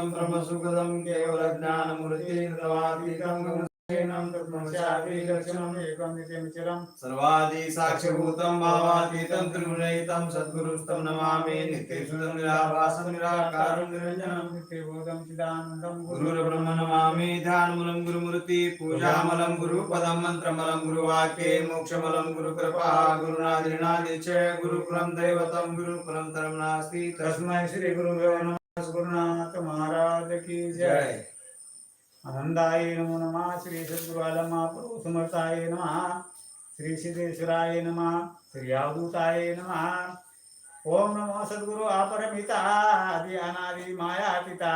ब्रह्मानंदं ब्रह्मसुखदं केवलज्ञानमूर्तिर्वातीतं ब्रह्मानंदं ब्रह्मशापीदर्शनम् एकं नित्यमिचरम् सर्वादि साक्षभूतं भावातीतं त्रिगुणरहितं सद्गुरुस्तं नमामि नित्यशुद्धं निराभासं निराकारं निरञ्जनं नित्यबोधं चिदानन्दं गुरुर्ब्रह्म नमामि ध्यानमूलं गुरुमूर्ति पूजामलं गुरुपदं मन्त्रमलं गुरुवाक्ये मोक्षमलं गुरुकृपा गुरुनादिनादि च गुरुकुलं दैवतं गुरुकुलं तरं नास्ति तस्मै श्री गुरुभ्यो नमः गुरुनाथ महाराज की जय। आनंदाय नमो नमः श्री सद्गुरुवाला महाप्रभु समर्थाय नमः श्री सिद्धेश्वराय नमः श्री अवधूताय नमः। ओम नमो सद्गुरु अपरमिता आदि अनादि माया पिता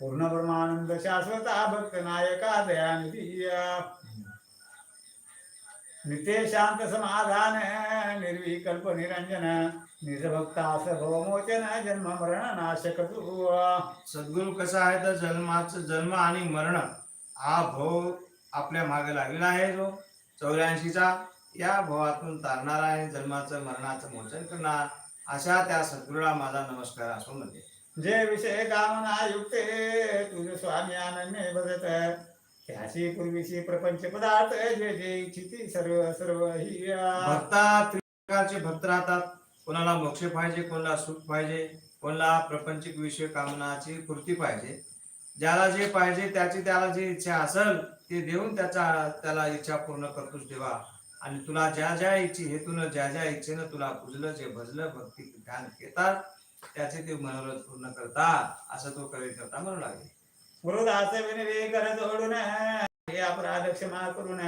पूर्ण ब्रह्मानंद शाश्वता भक्त नायका दयानिधी नित्य शांत समाधान निर्विकल्प निरंजन निजभक्ता सर्वमोचन जन्म मरण नाशक सद्गुरु कसा आहे तर जन्माचं जन्म आणि मरण हा भव आपल्या मागे लागलेला आहे जो चौऱ्याऐंशीचा. या भवातून तारणारा आहे जन्माचं मरणाचं मोचन करणार. अशा त्या सद्गुरूला माझा नमस्कार असो म्हणजे जे विषय कामना युक्ते तुझ स्वामी अनन्य बदत ह्याचे पूर्वीशी प्रपंच पदार्थ जे जे इच्छिती सर्व सर्व ही भक्ता भक्त राहतात. कोणाला मोक्ष पाहिजे कोणाला सुख पाहिजे कोणाला प्रपंचिक विषय कामनाची पूर्ती पाहिजे. ज्याला जे पाहिजे त्याची त्याला जी इच्छा असेल ते देऊन त्याचा त्याला इच्छा पूर्ण करतोच देवा. आणि तुला ज्या ज्या इच्छे हेतून ज्या ज्या इच्छेनं तुला पुजलं जे भजलं भक्ती ध्यान घेतात त्याचे ते मनोरथ पूर्ण करतात. असं तो कवी करता म्हणू लागले. जोडून हे अपराध क्षमा करून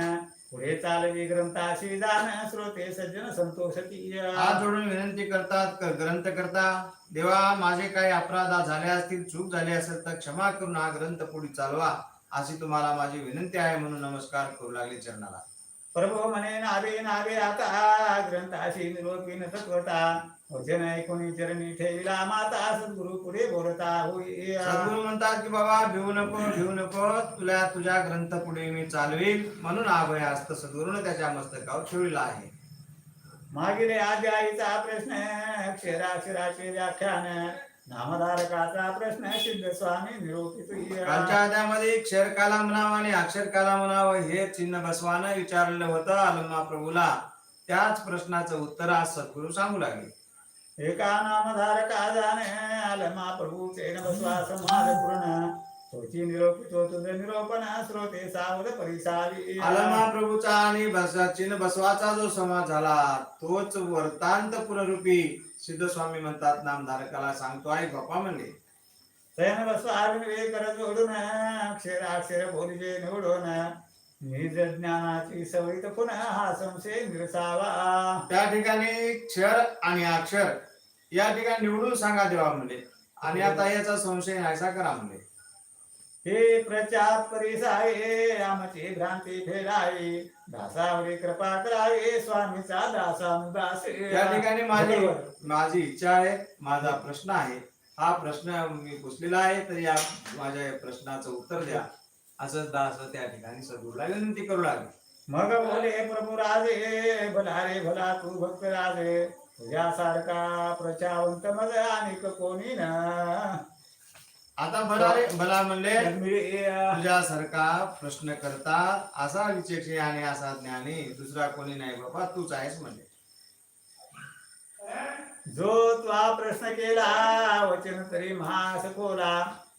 पुढे चालवी ग्रंथाशी दान श्रोते सज्जन संतोषती. हात जोडून विनंती करतात ग्रंथ करता देवा माझे काही अपराध झाले असतील चूक झाली असेल तर क्षमा करून हा ग्रंथ पुढे चालवा अशी तुम्हाला माझी विनंती आहे म्हणून नमस्कार करू लागले चरणाला. प्रभू म्हणे नावे नावे आता ग्रंथाशी निरोपीन तत्वता वचन ऐकून चरणी ठेविला माता सद्गुरु पुढे बोलता होई सद्गुरू म्हणतात की बाबा भिवू नको भिवू नको तुला तुझ्या ग्रंथ पुढे मी चालवील म्हणून अभय हस्त सद्गुरूने त्याच्या मस्तकावर ठेवलेला आहे. मागील आद्या आईचा प्रश्न अक्षराक्षराचे व्याख्यान नामधारकाचा प्रश्न सिद्ध स्वामी निरोपित कालच्या अध्यामध्ये क्षर काला म्हणावं आणि अक्षर काला म्हणावं हे चिन्ह बसवानं विचारलेलं होतं अलमा प्रभूला. त्याच प्रश्नाचं उत्तर आज सद्गुरू सांगू लागले. एका नामधारका जाणे आलमा प्रभू तेन बसवा संवाद पूर्ण तोची निरोपित तुझ निरोपण श्रोते सावध प्रभूचा आणि चिन्ह बसवाचा जो समाज झाला तोच वर्तांत पुनरूपी सिद्ध स्वामी म्हणतात नामधारकाला सांगतो आहे बाप्पा म्हणले. तेन बसवा विनवे कर जोडून अक्षर अक्षर बोलिजे निवडून निज ज्ञानाची सवयीत पुन्हा हा संशय निरसावा त्या ठिकाणी क्षर आणि अक्षर या ठिकाणी निवडून सांगा देवा म्हणले. आणि आता याचा संशय नाहीसा करा म्हणले. हे प्रचार परिसाये आमची भ्रांती फेरावी दासावरी कृपा करावी स्वामीचा दासानुदासे. त्या ठिकाणी माझी. माझी इच्छा आहे माझा प्रश्न आहे. हा प्रश्न मी पुसलेला आहे तर या माझ्या या प्रश्नाचं उत्तर द्या. असं दास त्या ठिकाणी सद्गुरूला विनंती करू लागले. मग बोले प्रभू राजे भला रे भला तू भक्त राजे. तुझ्यासारखा प्रचावंत मग अनेक कोणी ना? आता भला रे भला म्हणले तुझ्यासारखा प्रश्न करता असा विचक्षी आणि असा ज्ञानी दुसरा कोणी नाही बाबा तूच आहेस म्हणले. जो तुला प्रश्न केला वचन तरी महास कोला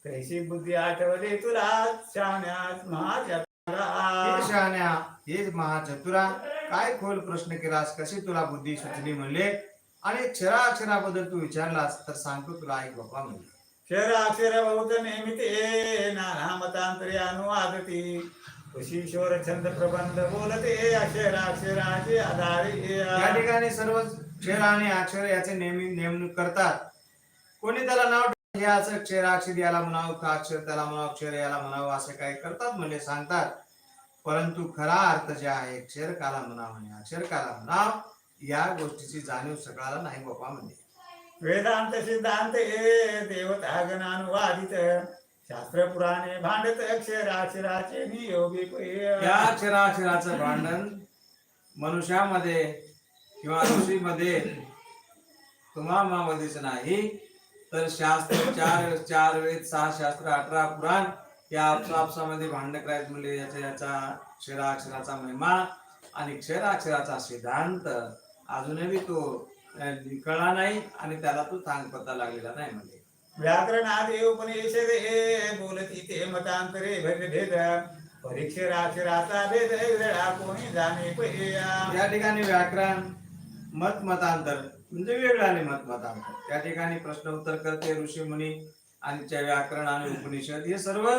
तैशी बुद्धी आठवली तुला शाण्यास महाचत्रा शहाण्या हे महाचतुरा काय खोल प्रश्न केलास? कशी तुला बुद्धी सुचली म्हणले? आणि क्षरा अक्षराबद्दल तू विचारलास तर सांगतो तुला ऐक बाबा म्हणले. क्षर अक्षर बहुत नेमिते नाना मतांतरे अनुवादती. खुशीश्वर छंद प्रबंध बोलते अक्षर अक्षराचे आधारे. या ठिकाणी सर्व क्षर आणि अक्षर याचे नेहमी नेमणूक करतात. कोणी त्याला नाव हे असं क्षराक्षर याला म्हणावं का अक्षर त्याला म्हणावं अक्षर याला म्हणावं असं काय करतात म्हणजे सांगतात. परंतु खरा अर्थ जे आहे अक्षर काला म्हणावं आणि अक्षर काला म्हणाव या गोष्टीची जाणीव सगळ्याला नाही बाबा म्हणजे वेदांत सिद्धांत हे देवता गणानुवादित शास्त्र पुराणे भांडत अक्षराक्षराचे नियोगी या अक्षराक्षराचं भांडण मनुष्यामध्ये किंवा ऋषीमध्ये तुम्हामध्येच नाही. तर शास्त्र चार चार वेद सहा शास्त्र अठरा पुराण या आपसामध्ये भांडण करायचं म्हणजे याचा याचा क्षराक्षराचा महिमा आणि क्षराक्षराचा सिद्धांत अजूनही तो अं, कळला नाही आणि त्याला तो थांग पत्ता लागलेला नाही म्हणजे व्याकरणादे उपनिषद हे बोलती ते मतांतरे भेद भेद. परीक्षराक्षराचा भेद कोणी जाणे या ठिकाणी व्याकरण मत मतांतर म्हणजे वेगळं आणि मत मतांतर त्या ठिकाणी प्रश्न उत्तर करते ऋषी मुनी आणि व्याकरण आणि उपनिषद हे सर्व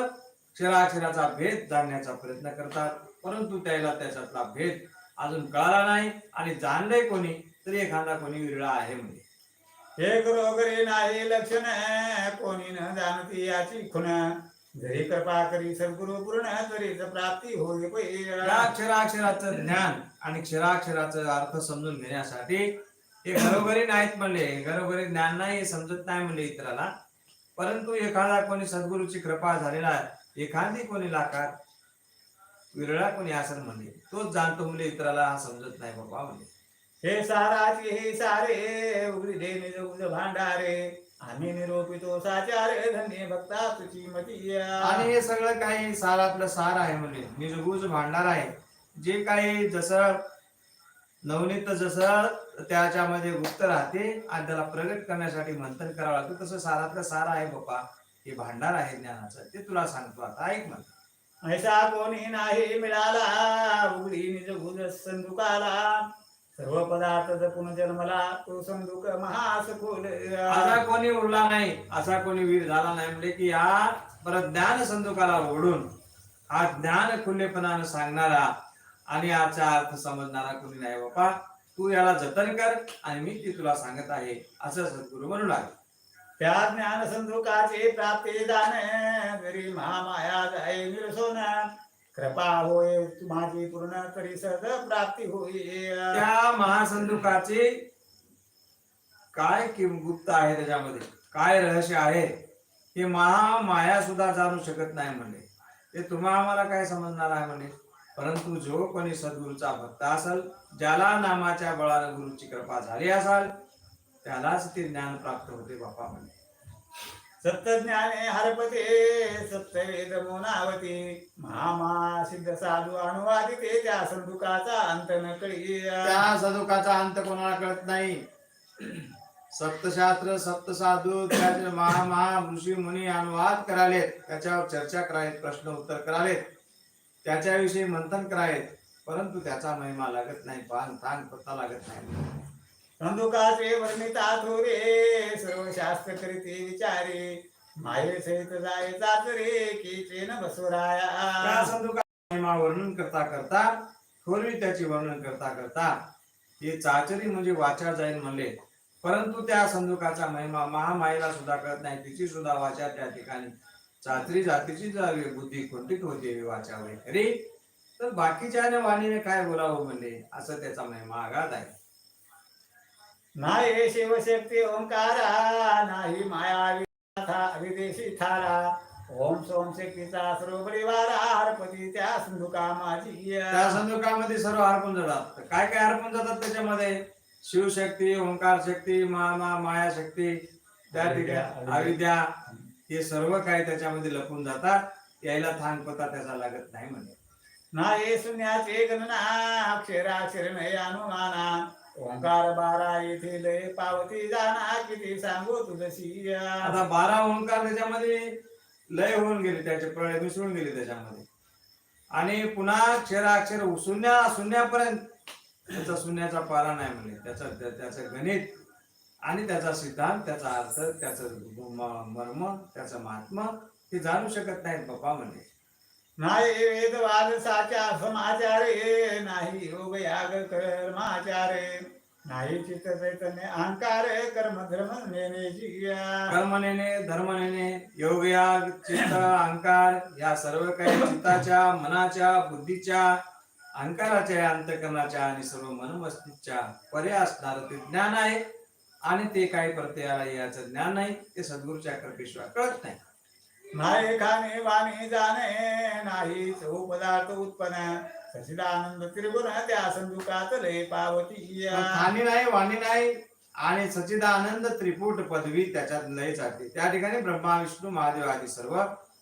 क्षराक्षराचा भेद जाणण्याचा प्रयत्न करतात. परंतु त्याला त्याच्यातला भेद अजून कळाला नाही आणि जाणलंय कोणी तरी एखादा कोणी विरळा आहे म्हणजे हे गरोगरे नाही लक्षण कोणी न जाणती याची खुण. जरी कृपा करी सद्गुरु पूर्ण तरीच प्राप्ती पहिया अक्षराक्षराचं ज्ञान आणि क्षराक्षराचा अर्थ समजून घेण्यासाठी हे घरोघरी नाहीत म्हणले. घरोघरी ज्ञान नाही हे समजत नाही म्हणले इतराला. परंतु एखादा कोणी सद्गुरूची कृपा झालेला एखादी कोणी लाखात विरळा कोणी असेल म्हणले. तोच जाणतो म्हणजे इतराला हा समजत नाही बाबा म्हणजे हे साराचे हे सारे उघडी उज भांडारे. आम्ही निरोपितो साचारे धन्य भक्ता तुझी मती आणि हे सगळं काही सारातलं सार आहे म्हणजे निर्गुज भांडार आहे. जे काही जसं नवनीत जसं त्याच्यामध्ये गुप्त राहते आणि त्याला प्रगट करण्यासाठी मंथन करावं लागतं. तसं सारातलं सार आहे बाप्पा. हे भांडार आहे ज्ञानाचं. ते तुला सांगतो आता. ऐक म्हणा ऐसा कोणी नाही मिळाला. उघडी निज गुज संदुकाला. सर्व पदार्थ जपून जन्मला. तो संदुक महासखोल असा कोणी उरला नाही. असा कोणी वीर झाला नाही. म्हणजे की या परत ज्ञान संदुकाला ओढून हा ज्ञान खुलेपणानं सांगणारा आणि याचा अर्थ समजणारा कोणी नाही बापा तू याला जतन कर आणि मी ती तुला सांगत आहे असं सद्गुरु म्हणू लागले. त्या ज्ञान संदुकाचे प्राप्ती दान जरी महामाया जाय निरसोन कृपा होय माझी पूर्ण तरी सद प्राप्ती होय त्या महासंदुकाचे काय किम गुप्त आहे त्याच्यामध्ये? काय रहस्य आहे? हे महामाया सुद्धा जाणू शकत नाही म्हणले. ते तुम्हा आम्हाला काय समजणार आहे म्हणे परंतु जो कोणी सद्गुरूचा भक्त असेल ज्याला नामाच्या बळानं गुरुची कृपा झाली असाल त्यालाच ते ज्ञान प्राप्त होते बापा म्हणे. सत्तज्ञाने हरपते सत्यवेद मोनावती महामा सिद्ध साधू अनुवादिते त्या संदुकाचा अंत न कळी त्या सदुकाचा अंत कोणाला कळत नाही? सप्तशास्त्र सप्तसाधू त्याचे महा महा ऋषी मुनी अनुवाद करालेत. त्याच्यावर चर्चा करायत प्रश्न उत्तर करालेत. त्याच्याविषयी मंथन करायत परंतु त्याचा महिमा लागत नाही पान तान पत्ता लागत नाही. संदुकाचे वर्णिता थोरे सर्व शास्त्र करीते विचारे. माये सहित जाय चाचरे की चेन बसवराया संदुकाचा महिमा वर्णन करता करता थोरवी त्याची वर्णन करता करता हे चाचरी म्हणजे वाचा जाईल म्हणले. परंतु त्या संदुकाचा महिमा महामायेला सुद्धा कळत नाही तिची सुद्धा वाचा त्या ठिकाणी चाचरी जातीची जर बुद्धी खुंटीत होते वाचा वय खरी तर बाकीच्या वाणीने काय बोलावं म्हणले? असं त्याचा महिमा आघात आहे. नाही शिवशक्ती ओंकारा नाही माया विदेशी थारा. ओम सोम शक्तीचा सर्व परिवारा हरपती त्या संदुका माझी. त्या संदुकामध्ये सर्व हरपून जातात काय काय हरपून जातात त्याच्यामध्ये? शिवशक्ती ओंकार शक्ती मा माया शक्ती त्या ठिकाणी अविद्या. हे सर्व काही त्याच्यामध्ये लपून जातात यायला थांग पता त्याचा लागत नाही म्हणे. नाही शून्याचे गणना अक्षराक्षर नाही अनुमाना. ओंकार बारा येथे लय पावती जाना किती सांगू तुझशी आता बारा ओंकार त्याच्यामध्ये लय होऊन गेले त्याचे प्रळय मिसळून गेले त्याच्यामध्ये. आणि पुन्हा अक्षराक्षर शून्या शून्यापर्यंत. त्याचा शून्याचा पारा नाही म्हणले त्याचा त्या- त्याचं गणित आणि त्याचा सिद्धांत त्याचा अर्थ त्याचं मर्म त्याचं महात्मा ते जाणू शकत नाहीत बाप्पा म्हणजे नाही वेदवाद साचा समाचारे नाही योग याग कर्माचारे नाही चित्त चैतन्य अहंकार कर्म धर्म नेने जिया. कर्मनेने धर्मनेने योग या चित्त अहंकार या सर्व काही चित्ताच्या मनाच्या बुद्धीच्या अहंकाराच्या अंतकरणाच्या आणि सर्व मनमस्तीच्या परे असणार ते ज्ञान आहे. आणि ते काही प्रत्ययाला याचं ज्ञान नाही ते सद्गुरूच्या कृपेशिवाय कळत नाही. नाही खाणे वाणी जाणे नाही चव पदार्थ उत्पन्न. सचिदानंद त्रिगुण त्या संदुकात लय पावती खाणी नाही वाणी नाही आणि सच्चिदानंद त्रिपुट पदवी त्याच्यात लय जाते. त्या ठिकाणी ब्रह्मा विष्णू महादेव आदी सर्व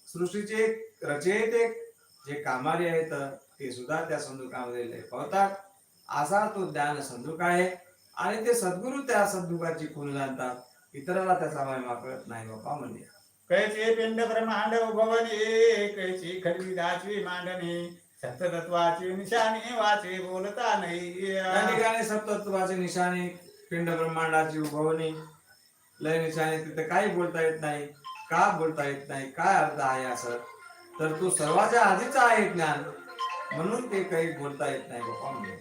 सृष्टीचे रचयिते जे कामारी आहेत ते सुद्धा त्या संदुकामध्ये लय पावतात. असा तो ज्ञान संदुक आहे. आणि ते सद्गुरू त्या संदुकाची खूण जाणतात. इतराला त्याचा महिमा कळत नाही बापा म्हणजे कैचे पिंड ब्रह्मांड उभवणे कैची खडवी दाचवी मांडणे सप्ततत्वाची निशाणी वाचे बोलता नाही. त्या ठिकाणी सप्तत्वाचे निशाणे पिंड ब्रह्मांडाची उभवणी लय निशाणे तिथे काही बोलता येत नाही का बोलता येत नाही काय अर्थ आहे असं. तर तो सर्वाच्या आधीचा आहे ज्ञान म्हणून ते काही बोलता येत नाही बाबा म्हणजे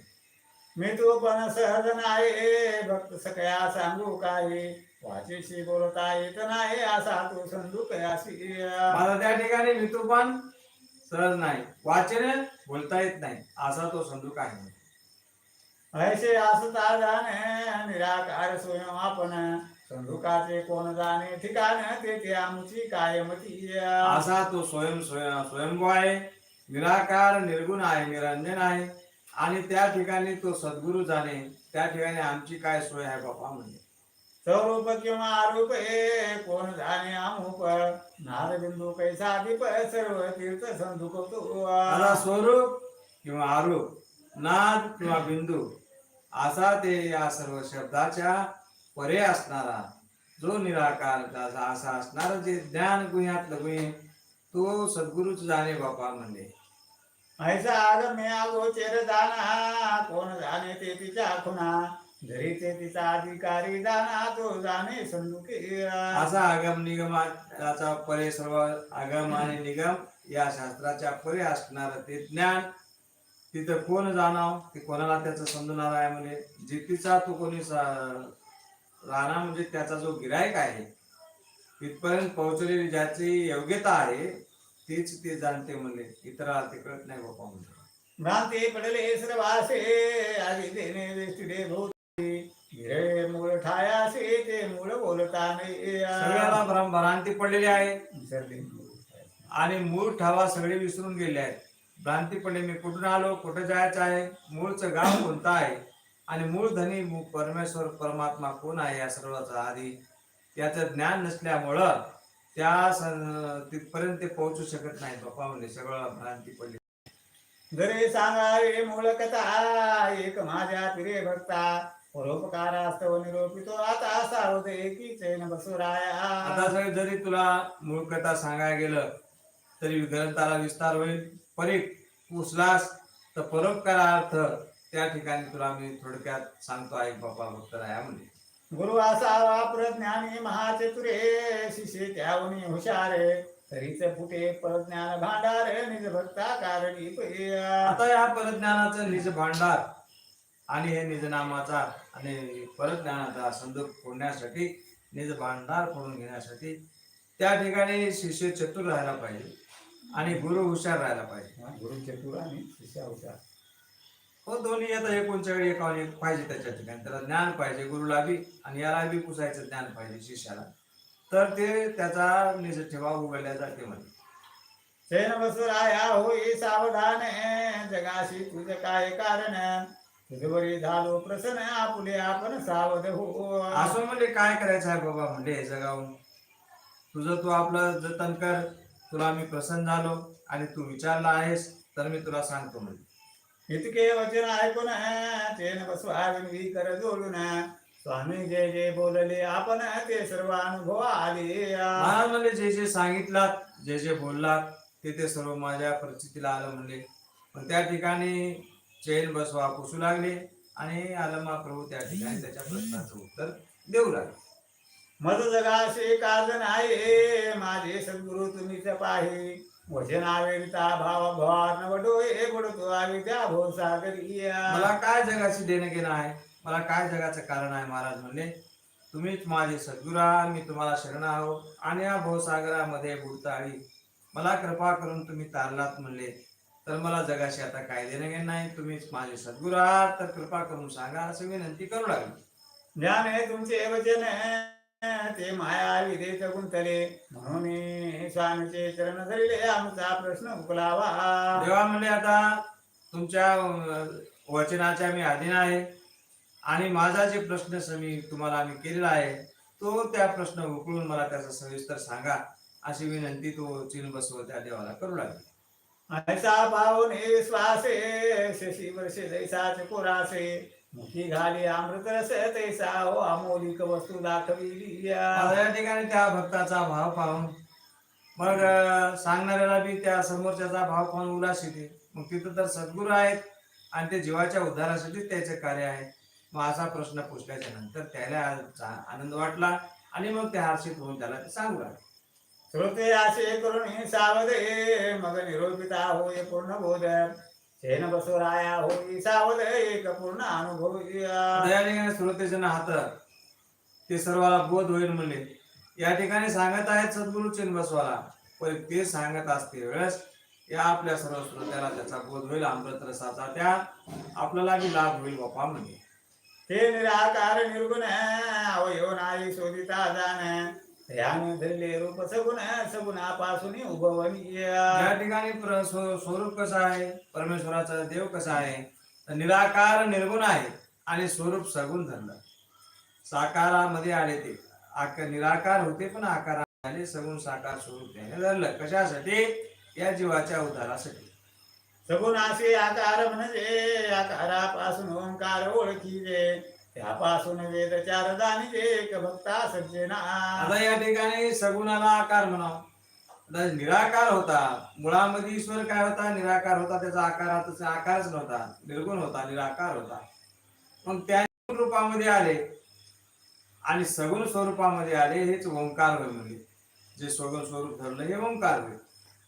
मी तू पण सहज नाही भक्त सकया सांगू काय वाचेशी बोलता येत नाही असा तू संदू कयासी मला त्या ठिकाणी मी तो पण सहज नाही. वाचन बोलता येत नाही असा तो संदूक आहे ऐसे असता जाणे निराकार स्वयं आपण संदुकाचे कोण जाणे ठिकाण तेथे आमची कायमती. असा तो स्वयं स्वयं स्वयंभू आहे. निराकार निर्गुण आहे निरंजन आहे. आणि त्या ठिकाणी तो सद्गुरू जाणे त्या ठिकाणी आमची काय सोय आहे बापा म्हणजे स्वरूप किंवा आरूप हे कोण झाले अमुक नारबिंदू कैसा दीप सर्व तीर्थ संधुक स्वरूप किंवा आरूप नाद किंवा बिंदू असा ते या सर्व शब्दाच्या परे असणारा जो निराकार असा असणारा जे ज्ञान गुह्यातलं गुहे तो सद्गुरूच जाणे बापा म्हणजे ऐसा आगम्य अगोचर जाणा कोण जाणे ते तिच्या खुणा. जरी ते तिचा अधिकारी जाणा. तो जाणे संदुके. असा आगम निगमाचा परे सर्व आगम आणि निगम या शास्त्राच्या परे असणार ते ज्ञान. तिथं कोण जाणाव ते कोणाला त्याचं समजणार आहे म्हणजे जितीचा तो कोणी राहणार म्हणजे त्याचा जो गिरायक आहे तिथपर्यंत पोहोचलेली ज्याची योग्यता आहे तेच ते जाणते म्हणले इतराला ते कळत नाही बाबा म्हणजे भ्रांती पडले सर्वासे आधी देणे भोवती. गिरे मूळ ठायासे ते मूळ बोलता नाही सगळ्याला भ्रम भ्रांती पडलेली आहे. विसरले. आणि मूळ ठावा सगळे विसरून गेले आहेत. भ्रांती पडली मी कुठून आलो कुठं जायचं आहे? मूळचं गाव कोणतं आहे? आणि मूळ धनी मू- परमेश्वर परमात्मा कोण आहे या सर्वाचा आधी? याचं ज्ञान नसल्यामुळं त्या तिथपर्यंत ते पोहोचू शकत नाही बापा म्हणजे सगळं भ्रांती पडली. जरी सांगावे मूळ कथा एक माझ्या पिरे भक्ता परोपकारास्तव निरोपितो आता सावध एकी चैन बसुराया. आता जरी जरी तुला मूळ कथा सांगायला गेलं तरी ग्रंथाला विस्तार होईल. परीक पुसलास तर परोपकारार्थ त्या ठिकाणी तुला मी थोडक्यात सांगतो आहे बापा भक्त राया म्हणजे. गुरु असावा प्रज्ञानी महाचतुरे शिष्य त्यावनी हुशारे. तरीच फुटे प्रज्ञान भांडार निज भक्ता कारणी. आता या परज्ञानाचं निज भांडार आणि हे निज नामाचा आणि परज्ञानाचा संदूक फोडण्यासाठी निज भांडार फोडून घेण्यासाठी त्या ठिकाणी शिष्य चतुर राहायला पाहिजे आणि गुरु हुशार राहायला पाहिजे. गुरु चतुर आणि शिष्य हुशार. हो दोन्ही आता एकोणच्या वेळी एकावर एक पाहिजे त्याच्या ठिकाणी. त्याला ज्ञान पाहिजे गुरुला बी आणि याला बी पुसायचं ज्ञान पाहिजे शिष्याला. तर ते त्याचा निज ठेवा उघडल्या जाते म्हणजे चैन बसुराया होई सावधान जगाशी तुझ काय कारण? तुझवरी झालो प्रसन्न आपुले आपण सावध हो असं म्हणजे काय करायचं आहे बाबा म्हणजे हे जगावून तुझं तू आपलं जतन कर तुला मी प्रसन्न झालो आणि तू विचारला आहेस तर मी तुला सांगतो म्हणजे इतके वचन ऐकून चैन बसवावी कर जोडून. स्वामी जे जे बोलले आपण ते सर्व अनुभव आले. म्हणजे जे जे सांगितलात जे जे बोललात ते ते सर्व माझ्या परिस्थितीला आलं म्हणले. पण त्या ठिकाणी चैन बसवा पुसू लागले आणि आलमा प्रभू त्या ठिकाणी त्याच्या प्रश्नाचं उत्तर देऊ लागले. मज जगाशी काज नाही माझे सद्गुरु तुम्हीच पाहे मला काय जगाशी देणं घेणं आहे? मला काय जगाचं कारण आहे? महाराज म्हणले तुम्हीच माझे सद्गुरू आहात मी तुम्हाला शरण आहो आणि या भवसागरामध्ये बुडताळी. मला कृपा करून तुम्ही तारलात म्हणले तर मला जगाशी आता काय देणं घेणं नाही? तुम्हीच माझे सद्गुरू आहात तर कृपा करून सांगा असं विनंती करू लागली. ज्ञान आहे तुमचे वचन ते माया विधेत गुंतले म्हणून मी स्वामीचे चरण धरले. आमचा प्रश्न उकलावा. देवा म्हणले आता तुमच्या वचनाच्या मी अधीन आहे. आणि माझा जे प्रश्न स- मी तुम्हाला मी केलेला आहे तो त्या प्रश्न उकळून मला त्याचा सविस्तर सांगा. अशी विनंती तो चिन बसव त्या देवाला करू लागली. ऐसा पाहुणे श्वासे शशी वर्षे जैसाच कोरासे. मुखी घाली अमृत रस तैसा हो अमोलिक वस्तू दाखविली या. ठिकाणी त्या भक्ताचा भाव पाहून मग सांगणाऱ्याला बी त्या समोरच्याचा भाव पाहून उल्हास येते मग तिथं तर सद्गुरू आहेत आणि ते जीवाच्या उद्धारासाठी त्याचे कार्य आहे. मग असा प्रश्न पुसल्याच्या नंतर त्याला आनंद वाटला आणि मग ते हर्षित होऊन त्याला ते सांगू लागले. श्रोते असे करून सावधे मग निरोपिता होय पूर्ण बोध शेन बसवराया होई सावध एक पूर्ण अनुभव ठिकाणी श्रोतेजन हात ते सर्वाला बोध होईल म्हणले या ठिकाणी सांगत आहेत सद्गुरु चिन बसवाला पण ते सांगत असते वेळेस या आपल्या सर्व श्रोत्याला त्याचा बोध होईल अमृत रसाचा त्या आपल्याला बी लाभ होईल बापा म्हणजे ते निराकार निर्गुण अवयव नाही शोधिता जाण ध्यान धरले रूप सगुण सगुणापासून उभवनीय या. ठिकाणी प्र- स्व- स्वरूप कसं आहे परमेश्वराचा देव कसा आहे तर निराकार निर्गुण आहे आणि स्वरूप सगुण धरलं साकारामध्ये आले ते. आक निराकार होते पण आकार आले. सगुण साकार स्वरूप त्याने धरलं. कशासाठी? या जीवाच्या उद्धारासाठी. सगुण असे आकार म्हणजे आकारापासून ओंकार ओळखीचे. त्यापासून वेद चार दानिचे एक भक्ता सज्जना आता या ठिकाणी सगुणाला आकार म्हणाव आता निराकार होता. मुळामध्ये ईश्वर काय होता? निराकार होता. त्याचा आकाराचा आकारच नव्हता. निर्गुण होता निराकार होता. मग त्या रूपामध्ये आले. आणि सगुण स्वरूपामध्ये आले हेच ओंकार होय म्हणजे जे सगुण स्वरूप ठरलं हे ओंकार होय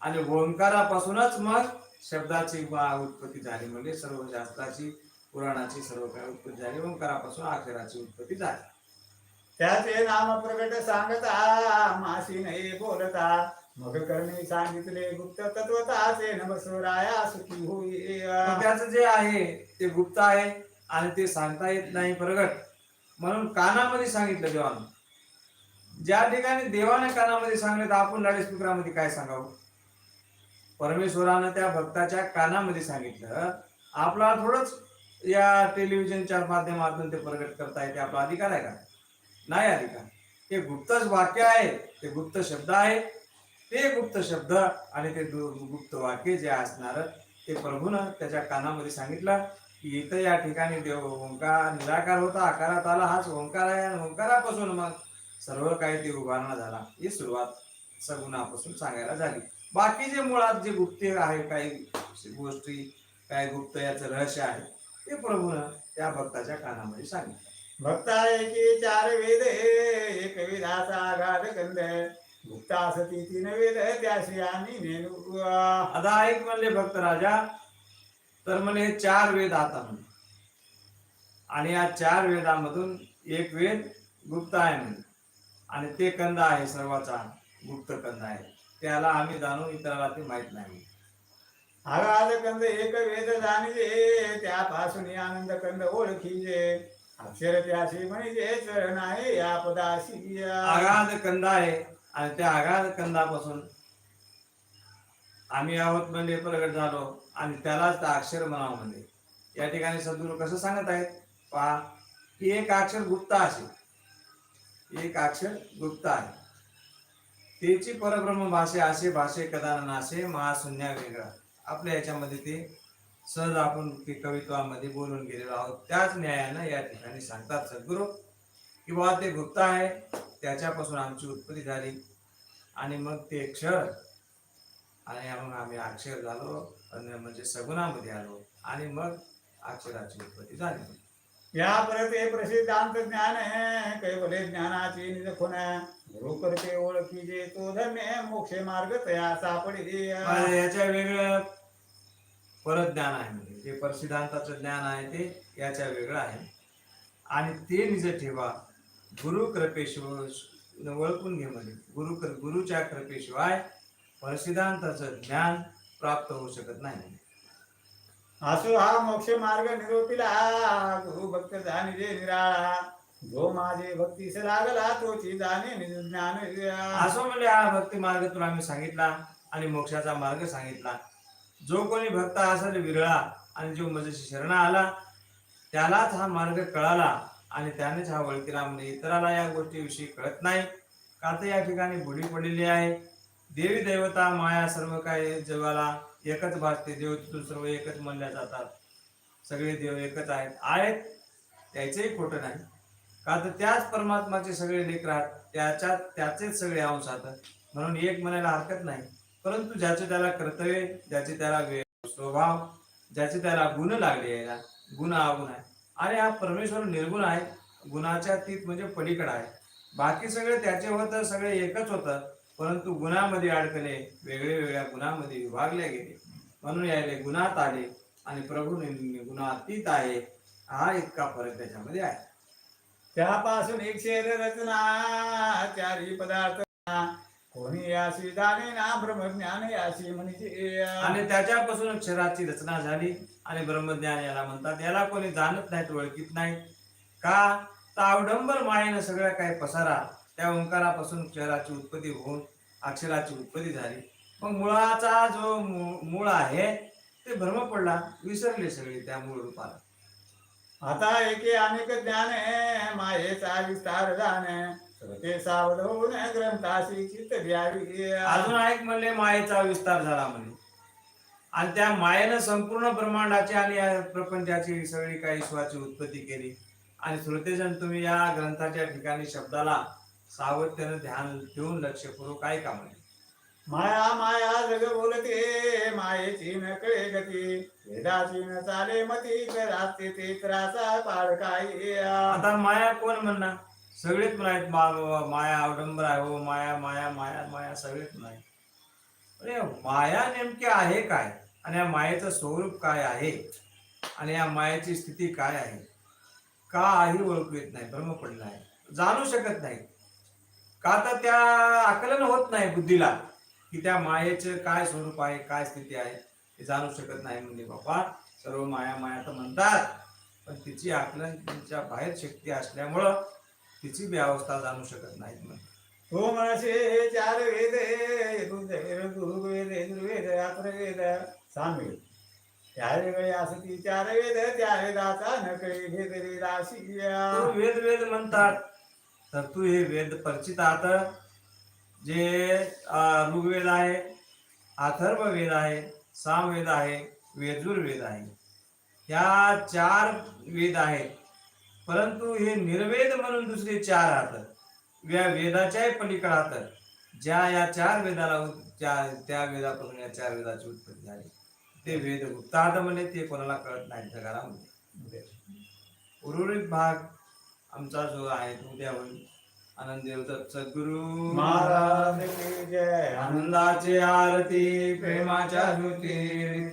आणि ओंकारापासूनच मग शब्दाची उत्पत्ती झाली म्हणजे सर्व शास्त्राची पुराणाची सर्व काय उत्पत्ती झाली ओंकारापासून अक्षराची उत्पत्ती झाली. त्याचे नाम प्रगट सांगता माशी नाही बोलता. मग करणे सांगितले गुप्त तत्वताचे नमस्वराया सुखी होई त्याचं जे आहे ते गुप्त आहे आणि ते सांगता येत नाही प्रगट. म्हणून कानामध्ये सांगितलं देवानं. ज्या ठिकाणी देवाने कानामध्ये सांगितलं तर आपण लाडीस्पीकरामध्ये काय सांगावं? परमेश्वरानं त्या भक्ताच्या कानामध्ये सांगितलं आपला थोडंच या टेलिव्हिजनच्या माध्यमातून ते प्रगट करता येते. आपला अधिकार आहे का? नाही अधिकार. हे गुप्तच वाक्य आहे ते गुप्त शब्द आहे. ते गुप्त शब्द आणि ते गुप्त वाक्य जे असणार ते प्रभूनं त्याच्या कानामध्ये सांगितलं की इथं या ठिकाणी देव ओंकार निराकार होता आकारात आला हाच ओंकार आहे आणि ओंकारापासून मग सर्व काही ते उभारणा झाला. ही सुरुवात सगुणापासून सांगायला झाली. बाकी जे मुळात जे गुप्त आहे काही गोष्टी काय गुप्त याचं रहस्य आहे ते प्रभूनं त्या भक्ताच्या कानामध्ये सांगितलं. भक्ता एकी चार वेद एक वेदाचा गाढ गंध. गुप्ता सती तीन वेद त्याशी आम्ही नेनू आता ऐक म्हणले भक्त राजा तर म्हणे हे चार वेद आता म्हणे. आणि या चार वेदामधून एक वेद गुप्त आहे म्हणे. आणि ते कंद आहे सर्वाचा गुप्त कंद आहे. त्याला आम्ही जाणून इतराला ते माहीत नाही आगाध कंद एक वेद जाणीजे त्यापासून आनंद कंद ओळखीजे. अक्षर त्याशी म्हणजे चरण आहे या पदाशी आगाध कंद आहे आणि त्या आगाध कंदापासून आम्ही आहोत म्हणजे प्रगट झालो. आणि त्यालाच त्या अक्षर म्हणावं म्हणजे या ठिकाणी सद्गुरू कसं सांगत आहेत? पहा की एक अक्षर गुप्त असे एक अक्षर गुप्त आहे. तेची परब्रह्म भाषे असे भाषे कदा नासे महाशून्या वेगळा. आपल्या याच्यामध्ये ते सहज आपण ते कवित्वामध्ये बोलून गेलेलो आहोत. त्याच न्यायानं या ठिकाणी सांगतात सद्गुरू की बाबा ते गुप्त आहे त्याच्यापासून आमची उत्पत्ती झाली. आणि मग ते क्षर आणि मग आम्ही अक्षर झालो म्हणजे सगुणामध्ये आलो. आणि मग अक्षराची उत्पत्ती झाली. या हे प्रसिद्धांत ज्ञान कैवले ज्ञानाची निज खुण गुरु करते ओळखीचे तो धन्य मोक्ष मार्ग तया सापडी याच्या वेगळं परत ज्ञान आहे म्हणजे जे परसिद्धांताचं ज्ञान आहे ते याच्या वेगळं आहे. आणि ते निज ठेवा गुरु कृपेशिवाय ओळखून घे म्हणजे गुरु गुरुच्या कृपेशिवाय परसिद्धांताचं ज्ञान प्राप्त होऊ शकत नाही असो हा मोक्ष मार्ग निरोपिला. गुरु भक्त जाणे निराळा. जो माझे भक्तीस लागला तोची जाणे ज्ञान असो म्हणजे हा भक्ती मार्ग तुला आम्ही सांगितला आणि मोक्षाचा मार्ग सांगितला. जो कोणी भक्त असेल विरळा आणि जो माझ्याशी शरण आला त्यालाच हा मार्ग कळाला आणि त्यानेच हा वळकीला म्हणजे इतराला या गोष्टीविषयी कळत नाही. का तर या ठिकाणी बुडी पडलेली आहे. देवी देवता माया सर्व काही जगाला एकच भासते देव तिथून सर्व एकच म्हणल्या जातात. सगळे देव एकच आहेत. आहेत त्याचंही खोटं नाही. का तर त्याच परमात्माचे सगळे लेख राहत त्याच्यात त्याचेच सगळे अंश राहतात. म्हणून एक म्हणायला हरकत नाही. परंतु ज्याचे त्याला कर्तव्य ज्याचे त्याला वेळ स्वभाव ज्याचे त्याला गुण लागले यायला गुण अगुण आहे. आणि हा परमेश्वर निर्गुण आहे. गुणाच्या तीत म्हणजे पलीकडे आहे. बाकी सगळे त्याचे होतं सगळे एकच होतं. परंतु गुणामध्ये अडकले वेगळ्या वेगळ्या गुणामध्ये विभागले गेले. म्हणून यायले गुणात आले आणि प्रभू नि- गुणातीत आहे. हा इतका फरक त्याच्यामध्ये आहे. त्यापासून एक शेर रचना चारी पदार्थ कोणी याशी जाणे ना ब्रह्मज्ञान याशी म्हणजे आणि त्याच्यापासून अक्षराची रचना झाली आणि ब्रह्मज्ञान याला म्हणतात याला कोणी जाणत नाहीत ओळखीत नाही का? तावडंबर अवडंबर मायेनं सगळं काय पसारा त्या ओंकारापासून अक्षराची उत्पत्ती होऊन अक्षराची उत्पत्ती झाली. मग मुळाचा जो मूळ आहे ते भ्रम पडला विसरले सगळे त्या मूळ रूपाला. आता एके अनेक ज्ञान मायेचा विस्तार जाणे श्रोते सावध होऊन ग्रंथाशी चित्त द्यावी अजून एक म्हणले मायेचा विस्तार झाला म्हणे आणि त्या मायेनं संपूर्ण ब्रह्मांडाची आणि या प्रपंचाची सगळी काही विश्वाची उत्पत्ती केली. आणि श्रोतेजन तुम्ही या ग्रंथाच्या ठिकाणी शब्दाला सावधतेनं ध्यान ठेवून लक्षपूर्वक काय का म्हणे. माया माया जग बोलते मायेची न कळे गती. वेदाची न चाले मती रास्ते ते त्रासा पाड काय. आता माया कोण म्हणणार? सगळेच म्हणायत माया अवडंबर आहे हो माया माया माया माया सगळेच म्हणाय अरे माया नेमकी आहे काय? आणि या मायेचं स्वरूप काय आहे? आणि या मायेची स्थिती काय आहे? काही ओळखू येत नाही भ्रम पडला आहे. जाणू शकत नाही. का तर त्या आकलन होत नाही बुद्धीला की त्या मायेचं काय स्वरूप आहे काय स्थिती आहे हे जाणू शकत नाही म्हणजे बाबा. सर्व माया माया तर म्हणतात पण तिची आकलन तिच्या बाहेर शक्ती असल्यामुळं तिची व्यवस्था जाणू शकत नाहीत म्हणजे तो म्हणसे चार वेद ऋग्वेद गुरुवेद यजुर्वेद अथर्ववेद सामवेद. चार वेळे असती चार वेद त्या वेदाचा न कळे भेद वेदाशी तू वेद वेद म्हणतात. तर तू हे वेद परिचित आहात. जे ऋग्वेद आहे अथर्व वेद आहे सामवेद आहे वेजुर्वेद आहे. या चार वेद आहेत. परंतु हे निर्वेद म्हणून दुसरे चार आहात. या वेदाच्याही पलीकडे आहात ज्या या चार वेदाला त्या त्या वेदापासून या चार वेदाची उत्पत्ती झाली. ते वेद गुप्तार्थ म्हणजे ते कोणाला कळत नाही जगाला म्हणजे उर्वरित भाग आमचा जो आहे तो उद्या होईल आनंद सद्गुरु महाराज की जय. आनंदाची आरती प्रेमाच्या ज्योती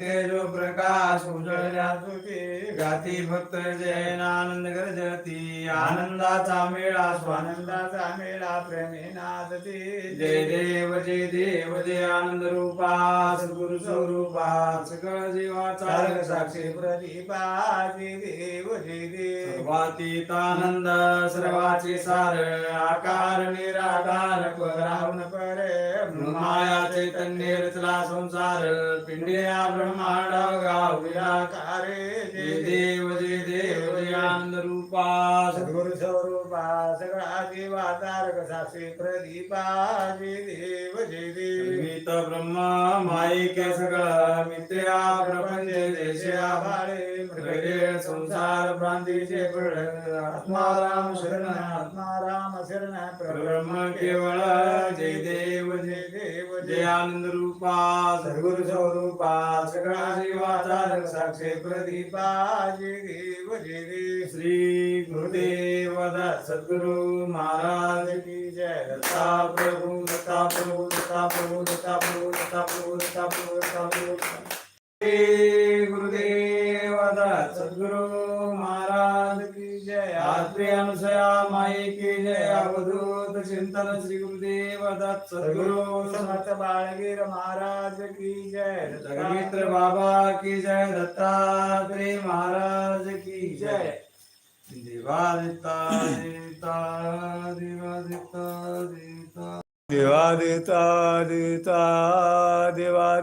तेजो प्रकाश उजळल्या सुते गाती भक्त जैन आनंद गरजती. आनंदाचा मेळा स्वानंद आनंदाचा मेळा प्रेमेनादते जय देव जय देव जय आनंद रूपा सद्गुरु स्वरूपा सकळ जीवाचा साक्षी प्रदीपा जय देव जय देव. सर्वातीत आनंद सर्वाचे सार आकार निराकार रावण परे माया चैतन्य रचला संसार पिंडिया ब्रह्मांड गाव विराकारे जय देव जे देव जय आनंद रूपा सद्गुरु स्वरूपा सगळा जीवा तारक साक्षी प्रदीपा जे देव जे देव. गीत ब्रह्मा माईक सगळा मित्र्या प्रपंच देशया बाळे मृगे संसार भ्रांतीचे फळ आत्माराम शरण आत्माराम शरण. ब्रह्म केवळ जय देव जय देव जय आनंद रूपा सद्गुरु स्वरूपा सगळा जीवाचा साक्षी प्रदीपा जय देव जय देव श्री गुरुदेव सद्गुरु महाराज की जय दत्ता प्रभू दत्ता प्रभू दत्ता प्रभू दत्ता प्रभू दत्ता प्रभू दत्ता प्रभू दत्ता प्रभू गुरुदेव सद्गुरु महाराज की जय। आत्रे अनुसया माई की जय। अवधूत चिंतन श्री गुरुदेव दत्त सद्गुरु समर्थ बाळगीर महाराज की जय। जगमित्र बाबा की जय। दत्तात्रेय महाराज की जय। देवादिता देवता देवादिता देवता देवा देता देता देवा